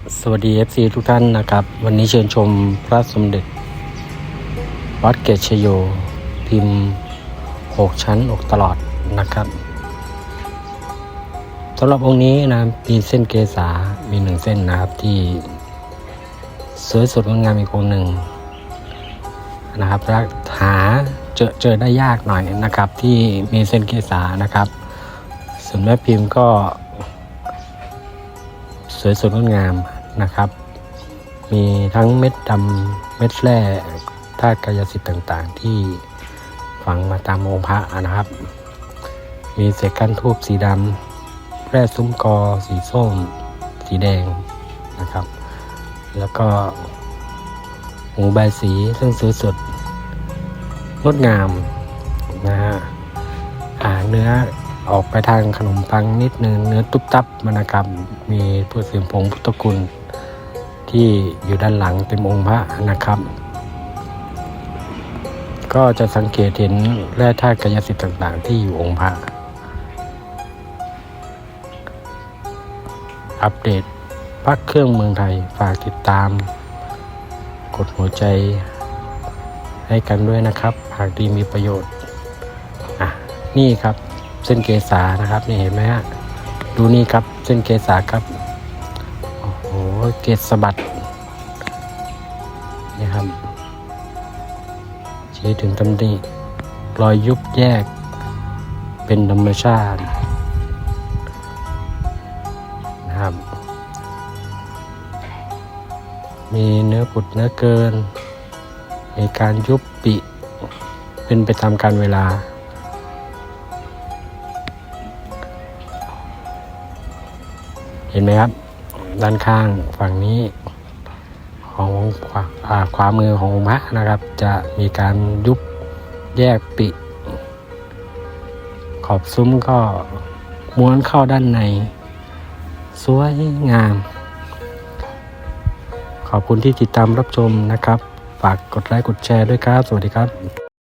สวัสดี FC ทุกท่านนะครับ วันนี้เชิญชมพระสมเด็จ วัดเกตชโย พิมพ์ 6 ชั้นอกตลอดนะครับสำหรับองค์นี้นะมีเส้นเกษา มีหนึ่งเส้นนะครับที่ สวยสดงดงามอีกองหนึ่งนะครับและหาเจอเจอได้ยากหน่อยนะครับ ที่มีเส้นเกษานะครับส่วนแม่พิมพ์ก็ สวยสดงดงามนะครับ มีทั้งเม็ดดำเม็ดแร่ธาตุกายสิทธิ์ต่างๆ ที่ฝังมาตามองค์พระนะครับ มีเศษก้านทูบสีดำแร่ซุ้มกอ สีส้ม สีแดงนะครับ แล้วก็หูใบสีซึ่งสวยสดงดงามนะฮะเนื้อ ออกไปทางขนมปังนิดนึงเนื้อตุ๊บตับมนนะครับมีพุทธสิมพงพุทธคุณ ที่อยู่ด้านหลังเต็มองค์พระนะครับ ก็จะสังเกตเห็นแร่ธาตุกายสิทธิ์ต่างๆ ที่อยู่องค์พระ อัปเดตพักเครื่องเมืองไทยฝากติดตาม กดหัวใจให้กันด้วยนะครับ หากดีมีประโยชน์ อะ นี่ครับ เส้นเกษานะครับนี่เห็นไหมฮะดูนี่ครับเส้นเกษาครับโอ้โหเกศสะบัดนี่ครับชี้ถึงตำหนิรอยยุบแยก เป็นธรรมชาตินะครับ มีเนื้อปุดเนื้อเกิน มีการยุบปิ เป็นไปตามการเวลา เห็นไหมครับ ด้านข้างฝั่งนี้ของขวาขวามือขององค์พระนะครับ จะมีการยุบแยกปิ ขอบซุ้มก็ม้วนเข้าด้านใน สวยงาม ขอบคุณที่ติดตามรับชมนะครับ ฝากกดไลค์กดแชร์ด้วยครับ สวัสดีครับ